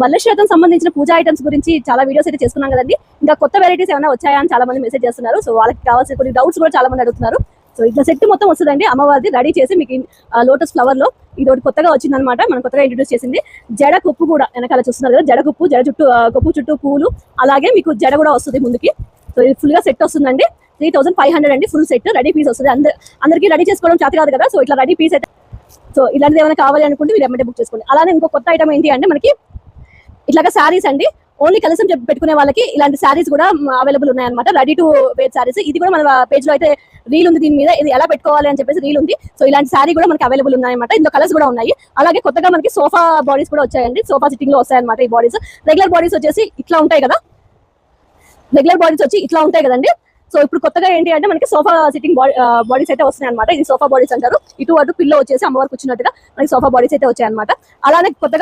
వరలక్ష్మి సంబంధించిన పూజా ఐటమ్స్ గురించి చాలా వీడియోస్ అయితే చేసుకున్నాం కదండి. ఇంకా కొత్త వెరైటీస్ ఏమైనా వచ్చాయా అని చాలా మంది మెసేజ్ చేస్తున్నారు. సో వాళ్ళకి కావాల్సిన కొన్ని డౌట్స్ కూడా చాలా మంది అడుగుతున్నారు. సో ఇట్లా సెట్ మొత్తం వస్తుందండి. అమ్మవారిది రెడీ చేసి మీకు లోటస్ ఫ్లవర్లో ఇది ఒకటి కొత్తగా వచ్చిందనమాట మనం కొత్తగా ఇంట్రొడ్యూస్ చేసింది. జడ కుప్పు కూడా వెనకాల చూస్తున్నారు కదా. జడ కుప్పు జడ చుట్టూ కుప్పు చుట్టూ పూలు అలాగే మీకు జడ కూడా వస్తుంది ముందుకి. సో ఇది ఫుల్గా సెట్ వస్తుందండి. త్రీ థౌసండ్ ఫైవ్ హండ్రెడ్ అండి ఫుల్ సెట్ రెడీ పీస్ వస్తుంది. అందరి అందరికీ రెడీ చేసుకోవడం చేత కాదు కదా. సో ఇట్లా రెడీ పీస్ అయితే సో ఇలాంటిది ఏమైనా కావాలి అనుకుంటే మీరు ఎమ్మటే బుక్ చేసుకోండి. అలానే ఇంకో కొత్త ఐటమ్ ఏంటి అంటే మనకి ఇట్లాగా శారీస్ అండి. ఓన్లీ కలసం చెప్పి పెట్టుకునే వాళ్ళకి ఇలాంటి శారీస్ కూడా అవైలబుల్ ఉన్నాయన్నమాట. రెడీ టు వేర్ శారీస్ ఇది కూడా మన uh, పేజ్లో అయితే రీల్ ఉంది దీని మీద. ఇది ఎలా పెట్టుకోవాలి అని చెప్పేసి రీల్ ఉంది. సో ఇలాంటి శారీ కూడా మనకి అవైలబుల్ ఉన్నాయన్నమాట. ఇందులో కలర్స్ కూడా ఉన్నాయి. అలాగే కొత్తగా మనకి సోఫా బాడీస్ కూడా వచ్చాయండి. సోఫా సిట్టింగ్లో వస్తాయన్నమాట ఈ బాడీస్ రెగ్యులర్ బాడీస్ వచ్చేసి ఇట్లా ఉంటాయి కదా. రెగ్యులర్ బాడీస్ వచ్చి ఇట్లా ఉంటాయి కదండి. సో ఇప్పుడు కొత్తగా ఏంటి అంటే మనకి సోఫా సిట్టింగ్ బాడీస్ అయితే వస్తున్నాయి అనమాట ఇది సోఫా బాడీస్ అంటారు. ఇటు అటు పిల్లో వచ్చేసి అమ్మవారికి వచ్చినట్టుగా మనకి సోఫా బాడీస్ అయితే వచ్చాయన్నమాట. అలానే కొత్తగా